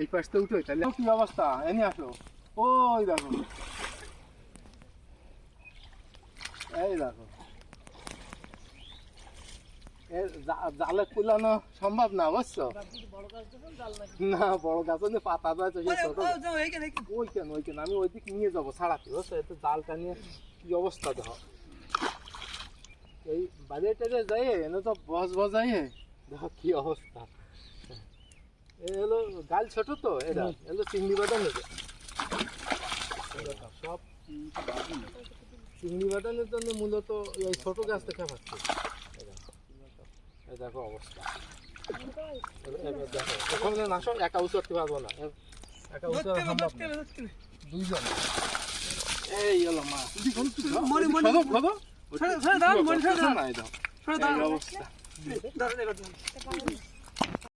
এই পাশটা উঠে তাহলে কি অবস্থা এনে আসো। ওই দেখো। এই দেখো। জালে কুলানো সম্ভব না বুঝছ? না বড় গাছ হলে পাতা সেই ছোট। ওই কেন ওই কেন আমি ওই দিক নিয়ে যাব ছাড়াতে বুঝছ? এত জালটা নিয়ে কি অবস্থা দেখো। এই বাজারে টাজে যাই এনে তো বস বজাই দেখো কি অবস্থা। এ হলো গাল ছোট তো এটা এলো চিংড়ি বাদাম নেবে সব চিংড়ি বাদামের জন্য মূলত এই ছোট গাছ থেকে পাচ্ছে। দেখো অবস্থা এবার- এবার দেখো ওখানে না সব একা উঁচু করতে পারব না একা উঁচু সম্ভব দুইজন এই হলো মা মরি, মরি। খোদো। ছেড়ে- ছেড়ে দাও, মরি, ছেড়ে দাও। না, এই। অবস্থা দাঁড়ান এবার